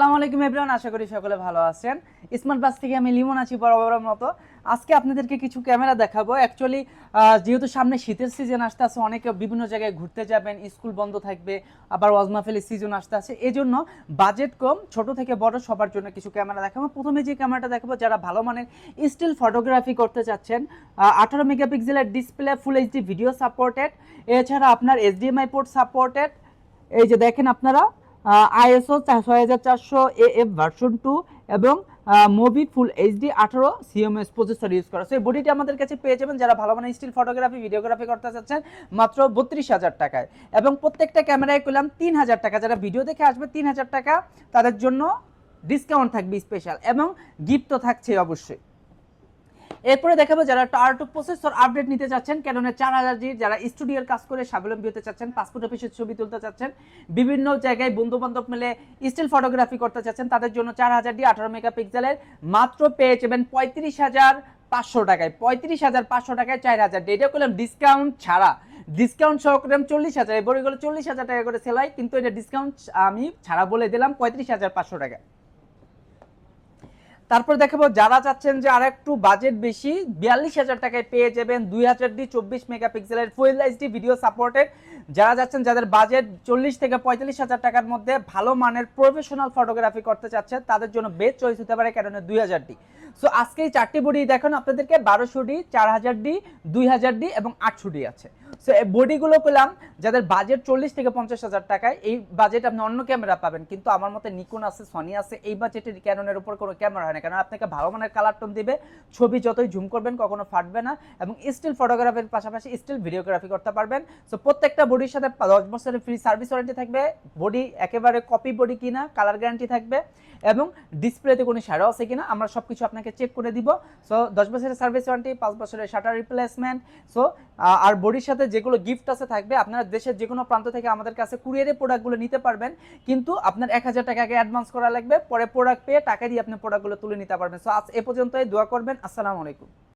আসসালামু আলাইকুম এভরিওয়ান আশা করি সকলে ভালো আছেন। স্মার্ট বাস থেকে আমি লিমন আছি বরাবরের মতো। আজকে আপনাদেরকে কিছু ক্যামেরা দেখাবো। অ্যাকচুয়ালি যেহেতু সামনে শীতের সিজন আসতে আছে অনেকে বিভিন্ন জায়গায় ঘুরতে যাবেন, স্কুল বন্ধ থাকবে, আবার ওয়াজমাফেলি সিজন আসতে আছে এই জন্য বাজেট কম, ছোট থেকে বড় সবার জন্য কিছু ক্যামেরা দেখাবো। প্রথমে যে ক্যামেরাটা দেখাবো, যারা ভালো মানের স্টিল ফটোগ্রাফি করতে চাচ্ছেন আঠারো মেগাপিক্সেলের display full HD video supported এছাড়া আপনার এইচডিএমআই পোর্ট সাপোর্টেড এই যে দেখেন আপনারা আইএসও ছয় হাজার চারশো এ এফ ভার্সন টু এবং মুভি ফুল এইচডি আঠারো সিএমএস প্রসেসর ইউজ করা। সেই বডিটি আমাদের কাছে পেয়ে যাবেন যারা ভালো মানে স্টিল ফটোগ্রাফি ভিডিওগ্রাফি করতে চাচ্ছেন, মাত্র বত্রিশ হাজার টাকায়। এবং প্রত্যেকটা ক্যামেরায় করলাম তিন হাজার টাকা। যারা ভিডিও দেখে আসবে তিন হাজার টাকা, তাদের জন্য ডিসকাউন্ট থাকবে স্পেশাল এবং গিফট তো থাকছে অবশ্যই। এরপরে দেখাবো যারা টার টু প্রসেসর আপডেট নিতে চাচ্ছেন ক্যাননের চার হাজার জি যারা স্টুডিওর কাজ করে স্বাবলম্বী হতে চাচ্ছেন, পাসপোর্ট অফিসের ছবি তুলতে চাচ্ছেন, বিভিন্ন জায়গায় বন্ধু বান্ধব মিলে স্টিল ফটোগ্রাফি করতে চাচ্ছেন, তাদের জন্য চার হাজার ডি আঠারো মেগাপিক্সেলের মাত্র পেয়ে যাবেন পঁয়ত্রিশ হাজার পাঁচশো টাকায়। পঁয়ত্রিশ হাজার পাঁচশো টাকায় চার হাজার। এটা করলাম ডিসকাউন্ট ছাড়া। ডিসকাউন্ট সহ করলাম চল্লিশ হাজার। বড়িগুলো চল্লিশ হাজার টাকা করে সেলাই, কিন্তু এটা ডিসকাউন্ট আমি ছাড়া বলে দিলাম পঁয়ত্রিশ হাজার পাঁচশো টাকা তারপর দেখাবো যারা চাচ্ছেন যে আর একটু বাজেট বেশি, বিয়াল্লিশ হাজার টাকায় পেয়ে যাবেন দুই হাজার ডি চব্বিশ মেগাপিক্সেলের ফুল এইচডি ভিডিও সাপোর্টেড যারা যাচ্ছেন, যাদের বাজেট চল্লিশ থেকে পঁয়তাল্লিশ হাজার টাকার মধ্যে ভালো মানের প্রফেশনাল ফটোগ্রাফি করতে চাচ্ছেন, তাদের জন্য বেস্ট চয়েস হতে পারে ক্যাননের দুই হাজার ডি সো আজকে এই চারটি বডি দেখুন, আপনাদেরকে বারোশো ডি চার হাজার ডি দুই হাজার ডি এবং আটশো ডি আছে। সো বডিগুলো পেলাম যাদের বাজেট চল্লিশ থেকে পঞ্চাশ হাজার টাকায়, এই বাজেট আপনি অন্য ক্যামেরা পাবেন। কিন্তু আমার মতে নিকন আছে সনি আছে, এই বাজেটের ক্যাননের উপর কোনো ক্যামেরা হয় না। কারণ আপনাকে ভালো মানের কালার টোন দিবে, ছবি যতই জুম করবেন কখনো ফাটবে না এবং স্টিল ফটোগ্রাফির পাশাপাশি স্টিল ভিডিওগ্রাফি করতে পারবেন। সো প্রত্যেকটা বডির সাথে দশ বছরের ফ্রি সার্ভিস ওয়ারেন্টি থাকবে। বডি একেবারে কপি বডি কিনা কালার গ্যারান্টি থাকবে এবং ডিসপ্লেতে কোনো শ্যাডো আছে কিনা, আমরা সব কিছু আপনাকে চেক করে দিব। সো দশ বছরের সার্ভিস ওয়ারেন্টি পাঁচ বছরের শাটার রিপ্লেসমেন্ট সো আর বডির সাথে যেগুলো গিফট আছে থাকবে, আপনারা দেশের যে কোনো প্রান্ত থেকে আমাদের কাছে কুরিয়ারে প্রোডাক্টগুলো নিতে পারবেন। কিন্তু আপনার এক হাজার টাকা আগে অ্যাডভান্স করা লাগবে, পরে প্রোডাক্ট পেয়ে টাকা দিয়ে আপনি প্রোডাক্টগুলো তুলে নিতে পারবেন। সো আজ এ পর্যন্তই, দোয়া করবেন। আসসালামু আলাইকুম।